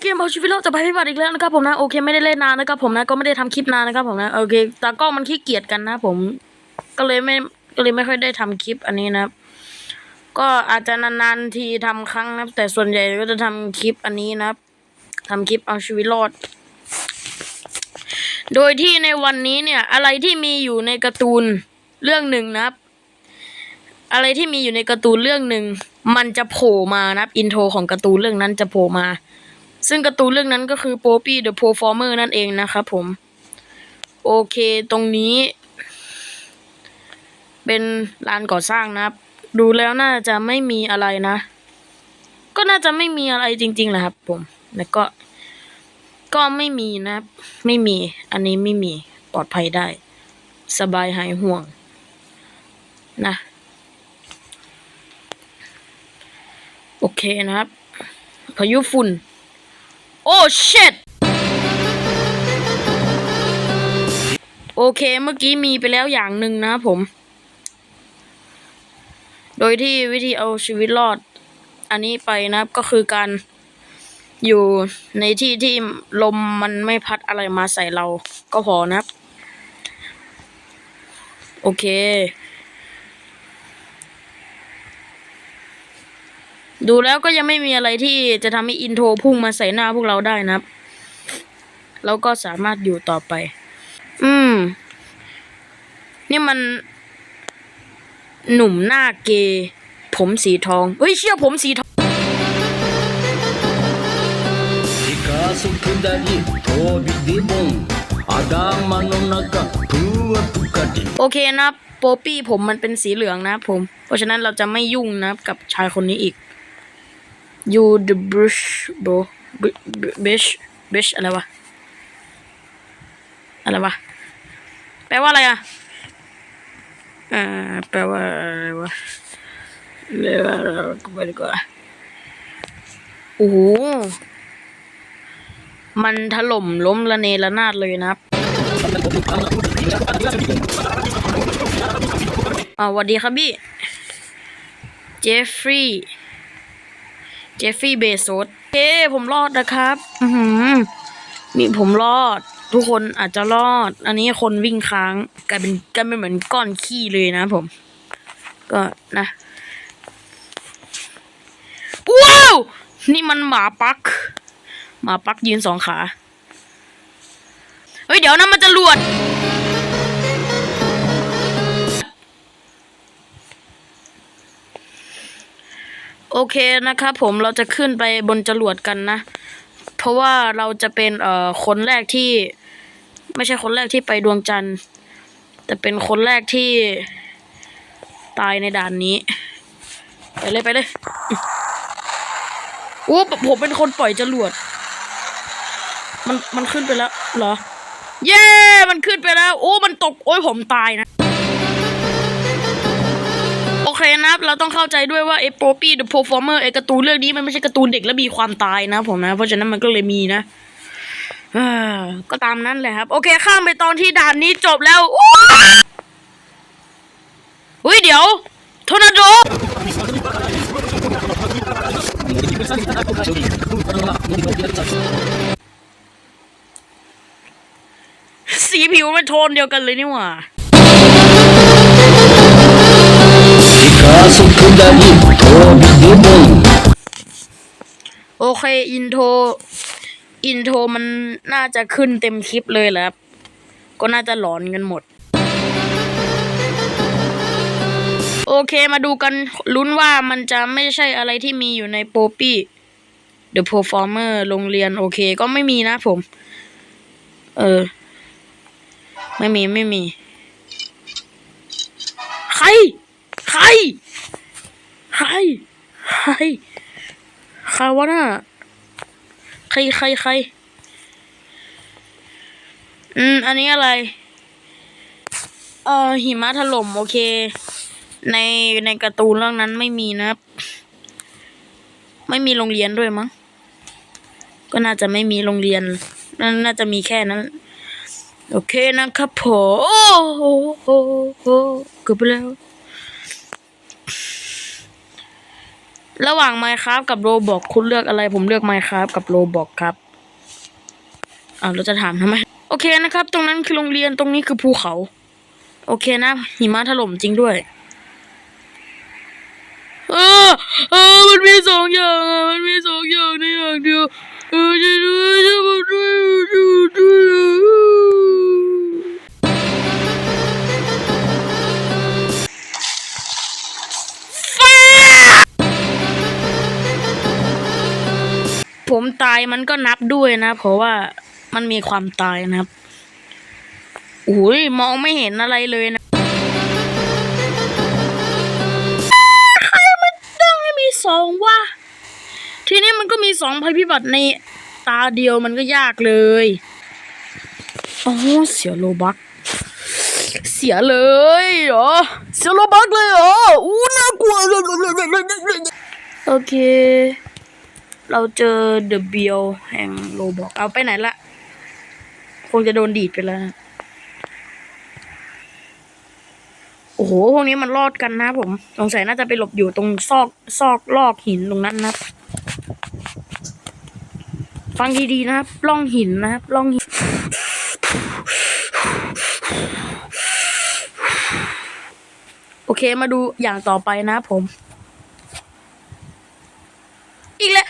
เกมเอาชีวิตรอดจากภัยพิบัติอีกแล้วนะครับผมนะโอเคไม่ได้เล่นนานนะครับผมนะก็ไม่ได้ทำคลิปนานนะครับผมนะโอเคตากล้องมันขี้เกียจกันนะ ผมก็เลยไม่ก็เลยไม่ค่อยได้ทำคลิปอันนี้นะก็อาจจะนานๆทีทำครั้งนะแต่ส่วนใหญ่ก็จะทำคลิปอันนี้นะครับทำคลิปเอาชีวิตรอด โดยที่ในวันนี้เนี่ย อะไรที่มีอยู่ในการ์ตูนเรื่องหนึ่งนะครับ อะไรที่มีอยู่ในการ์ตูนเรื่องหนึ่งมันจะโผล่มานะครับอินโทรของการ์ตูนเรื่องนั้นจะโผล่มา ซึ่งการ์ตูนเรื่องนั้นก็คือ Poppy the Performer นั่นเองนะครับผม โอเคตรงนี้ เป็นลานก่อสร้างนะครับ ดูแล้วน่าจะไม่มีอะไรนะ ก็น่าจะไม่มีอะไรจริงๆแหละครับผม แล้วก็ก็ไม่มีนะ ไม่มี อันนี้ไม่มี ปลอดภัยได้ สบายหายห่วง นะ โอเคนะครับ พายุฝุ่น โอ้ shit โอเคเมื่อกี้มีไปแล้วอย่างหนึ่งนะครับผม โดยที่วิธีเอาชีวิตรอด อันนี้ไปนะครับก็คือการอยู่ในที่ที่ลมมันไม่พัดอะไรมาใส่เราก็พอนะครับ โอเค ดูแล้วก็ยังไม่มีอะไรที่จะทำให้อินโทรพุ่งมาใส่หน้าพวกเราได้นะครับ เราก็สามารถอยู่ต่อไป อืม นี่มัน หนุ่มหน้าเกย์ผมสีทอง เฮ้ยเชื่อผมสีทองโอเคนะโปปี้ผมมันเป็นสีเหลืองนะผม เพราะฉะนั้นเราจะไม่ยุ่งนะกับชายคนนี้อีก you the brush bro brush brush อะไรวะ อะไรวะ แปลว่าอะไรอะอ่าแปลว่าอะไรวะเรียกว่าอะไรไปดีกว่าโอ้โหมันถล่มล้มระเนระนาดเลยนะครับอ่าสวัสดีครับพี่ เจฟฟรีย์ เจฟฟรีย์เบโซสเอ้ผมรอดนะครับ อือหือมีผมรอด ทุกคนอาจจะรอด อันนี้คนวิ่งค้างกลายเป็นกลายเป็นเหมือนก้อนขี้เลยนะผม ก็นะว้าวนี่มันหมาปัก หมาปักยืนสองขา เฮ้ย เดี๋ยวนะมันจะหลวด โอเคนะครับผมเราจะขึ้นไปบนจรวดกันนะ เพราะว่าเราจะเป็นเอ่อคนแรกที่ ไม่ใช่คนแรกที่ไปดวงจันทร์ แต่เป็นคนแรกที่ตายในด่านนี้ ไปเลยไปเลยโอ้ผมเป็นคนปล่อยจรวด มันมันขึ้นไปแล้วเหรอ เย้ มันขึ้นไปแล้ว โอ้ มันตก โอ้ยผมตายนะ เคนะครับ เราต้องเข้าใจด้วยว่าไอ้โปรปี้เดอะโปรฟอร์เมอร์ไอ้การ์ตูนเรื่องนี้มันไม่ใช่การ์ตูนเด็กและมีความตายนะผมนะ เพราะฉะนั้นมันก็เลยมีนะก็ตามนั้นแหละครับ โอเคข้ามไปตอนที่ด่านนี้จบแล้วอุ้ยเดี๋ยวโทนาโดสีผิวมันโทนเดียวกันเลยนี่หว่า Caso que daí Toby Demon โอเค อินโทร อินโทรมันน่าจะขึ้นเต็มคลิปเลยแหละก็น่าจะหลอนกันหมด โอเคมาดูกันลุ้นว่ามันจะไม่ใช่อะไรที่มีอยู่ในโปปี้ The อร์มเมอร์โรงเรียนโอเคก็ไม่มีนะผม เออ ไม่มีไม่มี ใคร ใคร ใคร ใคร ใครวะน่ะใครใครใคร อืม อันนี้อะไร เอ่อ หิมะถล่ม โอเค ใน ในการ์ตูนเรื่องนั้นไม่มีนะครับไม่มีโรงเรียนด้วยมั้ง ก็น่าจะไม่มีโรงเรียนนั่นน่าจะมีแค่นั้น โอเคนะครับผม โอ้โหโหโหเกือบไปแล้ว ระหว่าง Minecraft กับ Roblox คุณเลือกอะไร ผมเลือก Minecraft กับ Roblox ครับอ่าเราจะถามทำไม โอเคนะครับ ตรงนั้นคือโรงเรียนตรงนี้คือภูเขา โอเคนะ หิมะถล่มจริงด้วย เออเออมันมีสองอย่างอะมันมีสองอย่างในอย่างเดียวเออจะดูจะมาดูดู ผมตายมันก็นับด้วยนะ เพราะว่ามันมีความตายนะครับโอ้ยมองไม่เห็นอะไรเลยนะใครมันตั้งให้มีสองวะทีนี้มันก็มีสองภัยพิบัติในตาเดียวมันก็ยากเลยโอ้เสียโลบัก เสียเลยเหรอ เสียโลบักเลยเหรอ อู้น่ากลัวโอเค เราเจอเดอะเบลแห่งโลบอกเอาไปไหนละ คงจะโดนดีดไปแล้วโอ้โห พวกนี้มันรอดกันนะผม สงสัยน่าจะไปหลบอยู่ตรงซอกซอกลอกหินตรงนั้นนะ ฟังดีๆนะครับล่องหินนะครับล่องหิน โอเคมาดูอย่างต่อไปนะผม อีกแล้ว